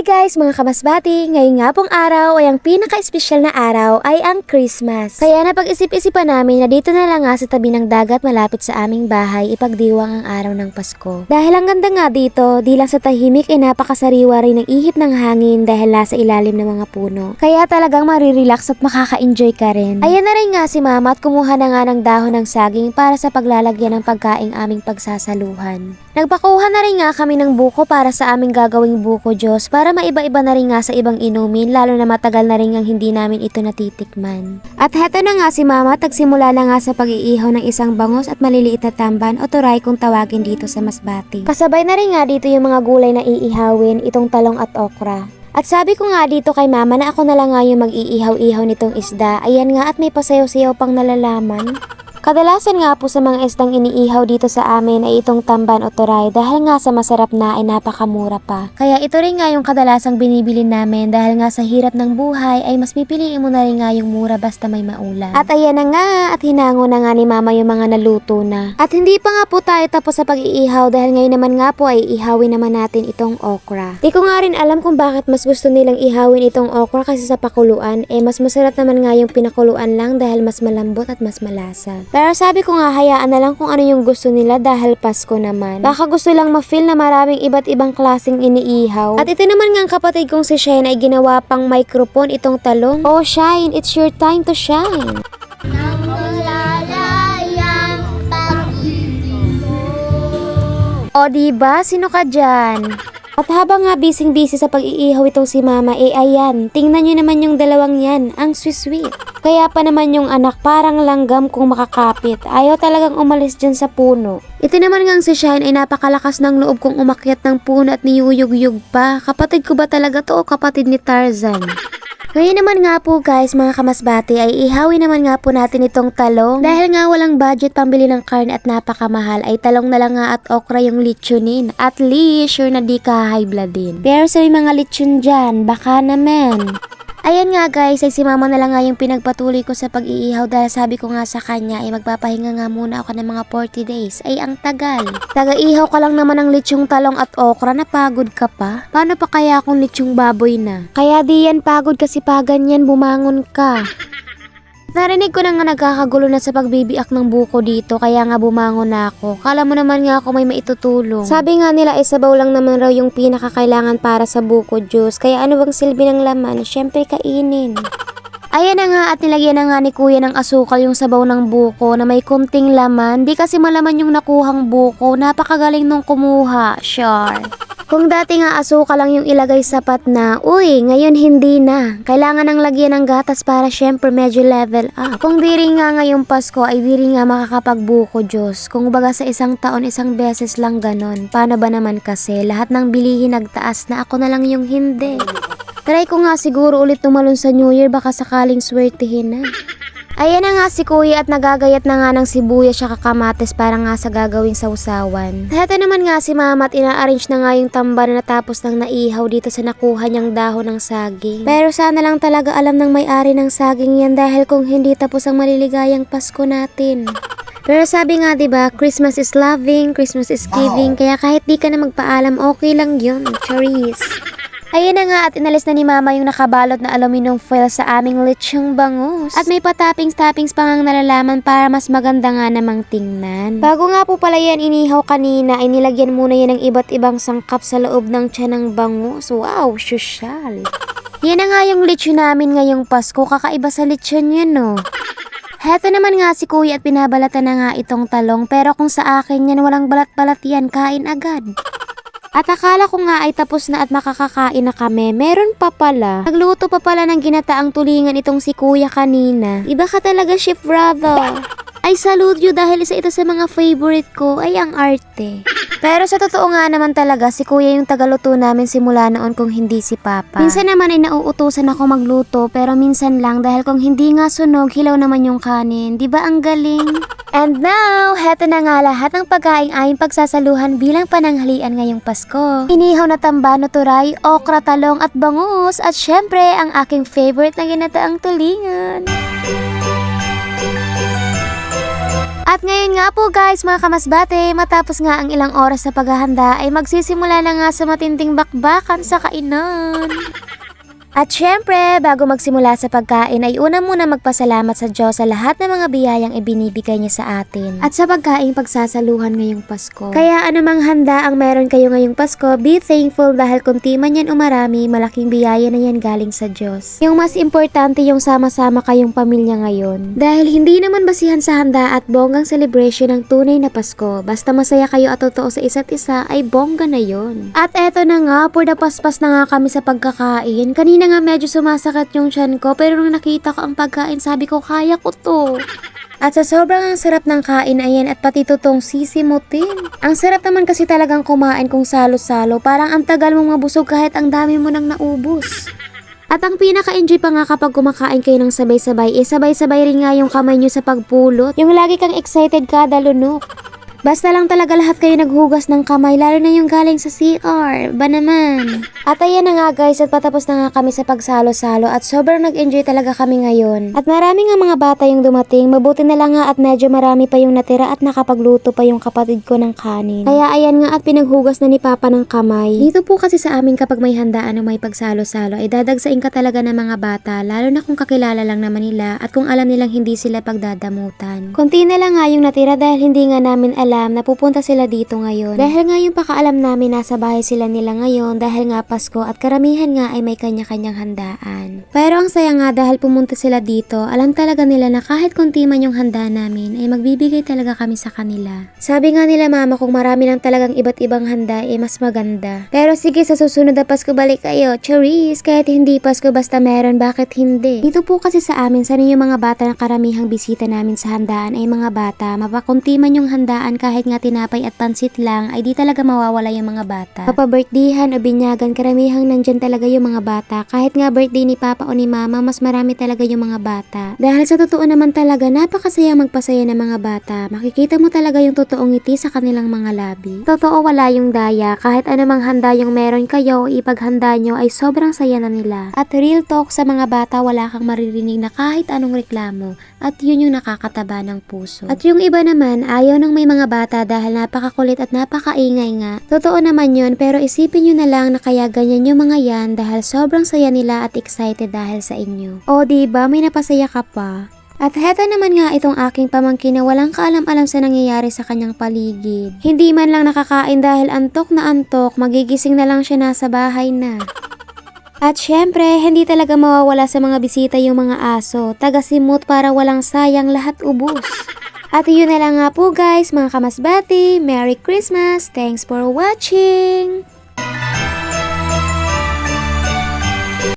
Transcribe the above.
Hi guys mga kamasbati! Ngayon nga pong araw ay ang pinaka-espesyal na araw ay ang Christmas. Kaya napag-isip-isipan namin na dito na lang nga sa tabi ng dagat malapit sa aming bahay ipagdiwang ang araw ng Pasko. Dahil ang ganda nga dito, di lang sa tahimik ay napakasariwa rin ng ihip ng hangin dahil nasa ilalim ng mga puno. Kaya talagang marirelax at makaka-enjoy ka rin. Ayan na rin nga si mama at kumuha na nga ng dahon ng saging para sa paglalagyan ng pagkaing aming pagsasaluhan. Nagpakuha na rin nga kami ng buko para sa aming gagawing buko Diyos para maiba-iba na rin nga sa ibang inumin lalo na matagal na rin ang hindi namin ito natitikman. At heto na nga si mama tagsimula na nga sa pag-iihaw ng isang bangos at maliliit na tamban o turay kung tawagin dito sa Masbati. Kasabay na rin nga dito yung mga gulay na iihawin, itong talong at okra. At sabi ko nga dito kay mama na ako na lang nga yung mag-iihaw-ihaw nitong isda. Ayan nga at may pasayaw-sayaw pang nalalaman. Kadalasan nga po sa mga isdang iniihaw dito sa amin ay itong tamban o turay dahil nga sa masarap na ay napakamura pa. Kaya ito rin nga yung kadalasang binibili namin dahil nga sa hirap ng buhay ay mas pipiliin mo na rin nga yung mura basta may maulam. At ayan na nga at hinango na nga ni mama yung mga naluto na. At hindi pa nga po tayo tapos sa pag-iihaw dahil ngayon naman nga po ay ihawin naman natin itong okra. Di ko nga rin alam kung bakit mas gusto nilang ihawin itong okra kasi sa pakuluan eh mas masarap naman nga yung pinakuluan lang dahil mas malambot at mas malasa. Pero sabi ko nga hayaan na lang kung ano yung gusto nila dahil Pasko naman. Baka gusto lang ma-feel na maraming iba't ibang klaseng iniihaw. At ito naman nga ang kapatid kong si Shine ay ginawa pang microphone itong talong. Oh Shine, it's your time to shine. O diba, sino ka dyan? At habang nga bising-busy sa pag-iihaw itong si mama, eh ayan, tingnan nyo naman yung dalawang yan, ang sweet-sweet. Kaya pa naman yung anak parang langgam kung makakapit, ayaw talagang umalis dyan sa puno. Ito naman ngang si Shine ay napakalakas ng loob kong umakyat ng puno at niyuyug-yug pa. Kapatid ko ba talaga to o kapatid ni Tarzan? Ngayon naman nga po guys mga kamasbati ay ihawi naman nga po natin itong talong. Dahil nga walang budget pambili ng karne at napakamahal ay talong na lang nga at okra yung litsunin. At least sure na di ka high blood din. Pero sa mga litsun dyan, baka naman. Ayan nga guys, ay si mama na lang nga yung pinagpatuloy ko sa pag-iihaw dahil sabi ko nga sa kanya ay magpapahinga nga muna ako ng mga 40 days. Ay ang tagal. Taga-ihaw ka lang naman ng litsyong talong at okra, napagod ka pa? Paano pa kaya kung litsyong baboy na? Kaya di yan pagod kasi pa ganyan bumangon ka. Narinig ko na nga nagkakagulo na sa pagbibiak ng buko dito kaya nga bumangon na ako. Kala mo naman nga ako may maitutulong. Sabi nga nila ay sabaw lang naman raw yung pinakakailangan para sa buko juice. Kaya ano bang silbi ng laman? Siyempre kainin. Ayan na nga at nilagyan na nga ni kuya ng asukal yung sabaw ng buko na may kunting laman. Di kasi malaman yung nakuhang buko. Napakagaling nung kumuha. Sure. Kung dati nga asukal lang yung ilagay sapat na, uy, ngayon hindi na. Kailangan ng lagyan ng gatas para syempre medyo level up. Kung di rin nga ngayong Pasko ay di rin nga makakapagbuko Diyos. Kung baga sa isang taon isang beses lang ganon. Paano ba naman kasi lahat ng bilihin nagtaas na ako na lang yung hindi. Try ko nga siguro ulit tumalon sa New Year baka sakaling swertihin na. Ayan na nga si kuya at nagagayat na nga ng sibuyas siya kakamates para nga sa gagawing sausawan. Heto naman nga si mama at ina-arrange na nga yung tamba na natapos nang naihaw dito sa nakuha niyang dahon ng saging. Pero sana lang talaga alam ng may-ari ng saging yan dahil kung hindi tapos ang maliligayang Pasko natin. Pero sabi nga 'di ba, Christmas is loving, Christmas is giving, kaya kahit di ka na magpaalam, okay lang 'yun. Charis. Ayan na nga at inalis na ni mama yung nakabalot na aluminum foil sa aming lechong bangus. At may patappings-tappings pa ngang nalalaman para mas maganda nga namang tingnan. Bago nga po pala yan inihaw kanina ay nilagyan muna yan ng iba't ibang sangkap sa loob ng tiyan ng bangus. Wow, sosyal. Yan na nga yung lechon namin ngayong Pasko. Kakaiba sa lechon yan no. Heto naman nga si kuya at pinabalatan na nga itong talong pero kung sa akin yan walang balat-balat yan kain agad. At akala ko nga ay tapos na at makakakain na kami. Meron pa pala. Nagluto pa pala ng ginataang tulingan itong si kuya kanina. Iba ka talaga, chef brother. Ay salute you dahil isa ito sa mga favorite ko ay ang arte. Pero sa totoo nga naman talaga, si kuya yung tagaluto namin simula noon kung hindi si papa. Minsan naman ay nauutusan ako magluto pero minsan lang dahil kung hindi nga sunog, hilaw naman yung kanin. Di ba ang galing? And now, heto na nga lahat ng pagkain ayong pagsasaluhan bilang pananghalian ngayong Pasko. Inihaw na tambano turay, okra, talong at bangus at syempre ang aking favorite na ginataang tulingan. At ngayon nga po guys mga kamasbate, matapos nga ang ilang oras sa paghahanda ay magsisimula na nga sa matinding bakbakan sa kainan. At syempre, bago magsimula sa pagkain ay una muna magpasalamat sa Diyos sa lahat ng mga biyayang ibinibigay niya sa atin. At sa pagkaing pagsasaluhan ngayong Pasko. Kaya anumang handa ang meron kayo ngayong Pasko, be thankful dahil kunti man yan umarami, malaking biyaya na yan galing sa Diyos. Yung mas importante yung sama-sama kayong pamilya ngayon. Dahil hindi naman basihan sa handa at bonggang celebration ng tunay na Pasko. Basta masaya kayo at totoo sa isa't isa ay bongga na yon. At eto na nga, purda paspas na nga kami sa pagkakain. Kanina nga medyo sumasakit yung tiyan ko pero nung nakita ko ang pagkain sabi ko kaya ko to. At sa sobrang ang sarap ng kain ayan at pati totong sisimutin. Ang sarap naman kasi talagang kumain kung salo-salo. Parang ang tagal mong mabusog kahit ang dami mo nang naubos. At ang pinaka-enjoy pa nga kapag kumakain kayo ng sabay-sabay, eh sabay-sabay rin nga yung kamay nyo sa pagpulot. Yung lagi kang excited kada lunok. Basta lang talaga lahat kayo naghugas ng kamay, lalo na yung galing sa CR. Ba naman? At ayan na nga guys, at patapos na nga kami sa pagsalo-salo at sobrang nag-enjoy talaga kami ngayon. At marami nga mga bata yung dumating, mabuti na lang nga at medyo marami pa yung natira at nakapagluto pa yung kapatid ko ng kanin. Kaya ayan nga at pinaghugas na ni Papa ng kamay. Dito po kasi sa amin kapag may handaan o may pagsalo-salo ay dadagsain ka talaga ng mga bata, lalo na kung kakilala lang naman nila at kung alam nilang hindi sila pagdadamutan. Konti na lang nga yung natira dahil hindi nga namin alam na pupunta sila dito ngayon. Dahil nga yung pakaalam namin nasa bahay sila nila ngayon dahil nga Pasko at karamihan nga ay may kanya-kanyang handaan. Pero ang saya nga dahil pumunta sila dito, alam talaga nila na kahit konti man yung handa namin ay magbibigay talaga kami sa kanila. Sabi nga nila mama kung marami lang talagang iba't ibang handa ay mas maganda. Pero sige sa susunod na Pasko balik kayo, Charis, kahit hindi Pasko basta meron, bakit hindi? Dito po kasi sa amin, sana yung mga bata na karamihang bisita namin sa handaan ay mga bata, mapakunti man yung handaan kahit nga tinapay at pansit lang, ay di talaga mawawala yung mga bata. Papa-birthdayhan o binyagan, karamihang nandyan talaga yung mga bata. Kahit nga birthday ni Papa o ni Mama, mas marami talaga yung mga bata. Dahil sa totoo naman talaga, napakasaya magpasaya ng mga bata. Makikita mo talaga yung totoong ngiti sa kanilang mga labi. Totoo wala yung daya, kahit anumang handa yung meron kayo o ipaghanda nyo ay sobrang saya na nila. At real talk sa mga bata, wala kang maririnig na kahit anong reklamo. At yun yung nakakataba ng puso. At yung iba naman, ayaw ng may mga bata dahil napakakulit at napakaingay nga. Totoo naman yun, pero isipin nyo na lang na kaya ganyan yung mga yan dahil sobrang saya nila at excited dahil sa inyo. O di ba may napasaya ka pa? At heto naman nga itong aking pamangkin na walang kaalam-alam sa nangyayari sa kanyang paligid. Hindi man lang nakakain dahil antok na antok, magigising na lang siya nasa bahay na. At syempre, hindi talaga mawawala sa mga bisita yung mga aso, taga-simot para walang sayang lahat ubos. At yun na lang nga po guys, mga kamasbati, Merry Christmas, thanks for watching!